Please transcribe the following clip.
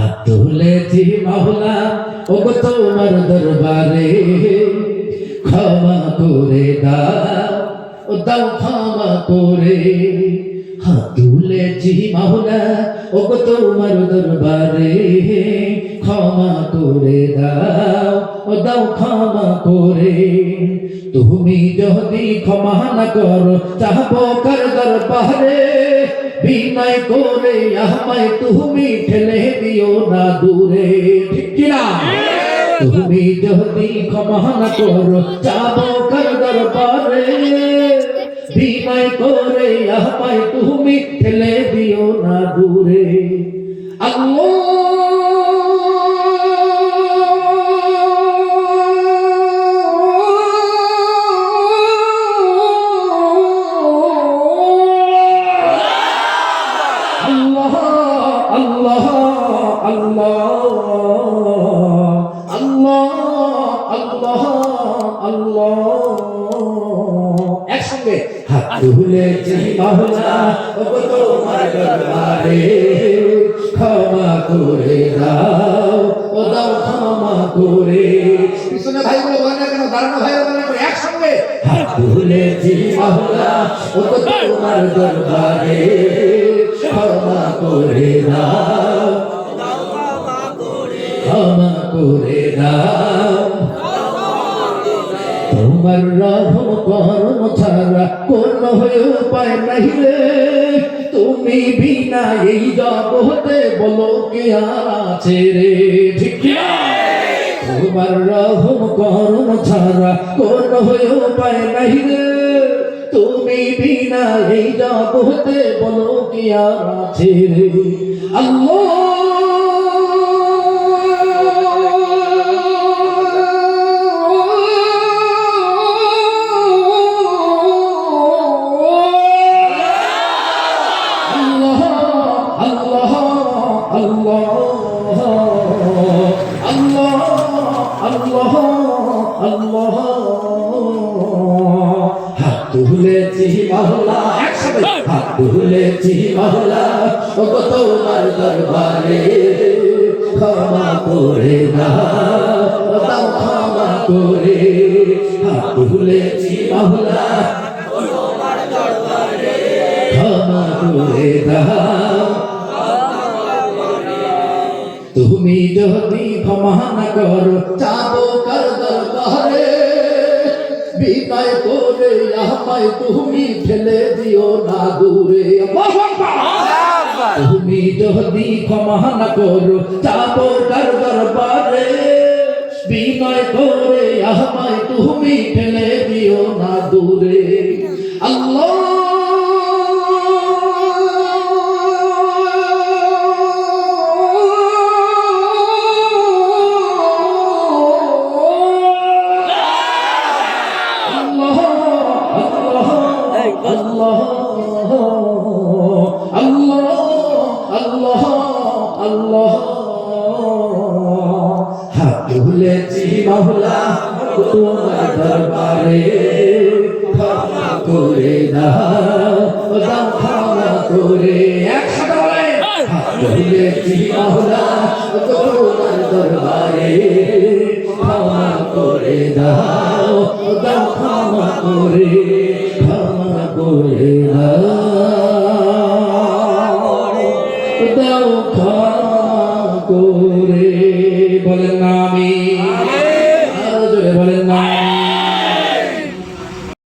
হাত তুলেছি মাওলা, ও গো তোমার দরবারে। ক্ষমা করে দাও, ও দাও ক্ষমা করে। হাত তুলেছি মাওলা, ও গো তোমার দরবারে। ক্ষমা করে দাও, ও দাও ক্ষমা করে। তুমি যদি ক্ষমা না করো, চাহবো কর দরবারে বিনয় করে আমায় তুমি ঠেলে দিও না দূরে। ঠিক কিনা তুমি যদি ক্ষমা না করো যাব কর দরবারে বিনয় করে আমায় তুমি ঠেলে দিও না দূরে। আল্লাহ তোমার দরবারে ক্ষমা করে দাও ও দাও ক্ষমা করে। পিছনে ভাইগুলো বলে না কেন? দাঁড়ানো বলে? একসঙ্গে। ও গো তোমার দরবারে ক্ষমা করে দাও ক্ষমা করে দাও। তোমার রহম করম ছাড়া কোন হয়ে উপায় নাই রে তুমি বিনা এই জগতে বলো কে আছে রে? তোমার রহম করম ছাড়া কোন হয়ে উপায় নাই রে তুমি বিনা এই জগতে বলো কে আছে রে। আল্লাহ! আল্লাহ হাত তুলেছি মাওলা একসাথে। হাত তুলেছি মাওলা ও গো তোমার দরবারে। ক্ষমা করে দাও ক্ষমা করে। হাত তুলেছি মাওলা ক্ষমা করে দাও তুমি যদি ক্ষমা না করো চাবো কর দরবারে বিদায় করে আমায় তুমি ফেলে দিও না দূরে। তুমি যদি ক্ষমা না করো চাবো কর দরবারে। বিনয় করে আমায় তুমি ফেলে দিও না দূরে। আল্লাহ তুলেছি মাওলা তোমার দরবারে ক্ষমা করে দাও ক্ষমা করে তোমার দরবারে ক্ষমা করে দাও দাও ক্ষমা করে ক্ষমা করে দাও ক্ষমা করে।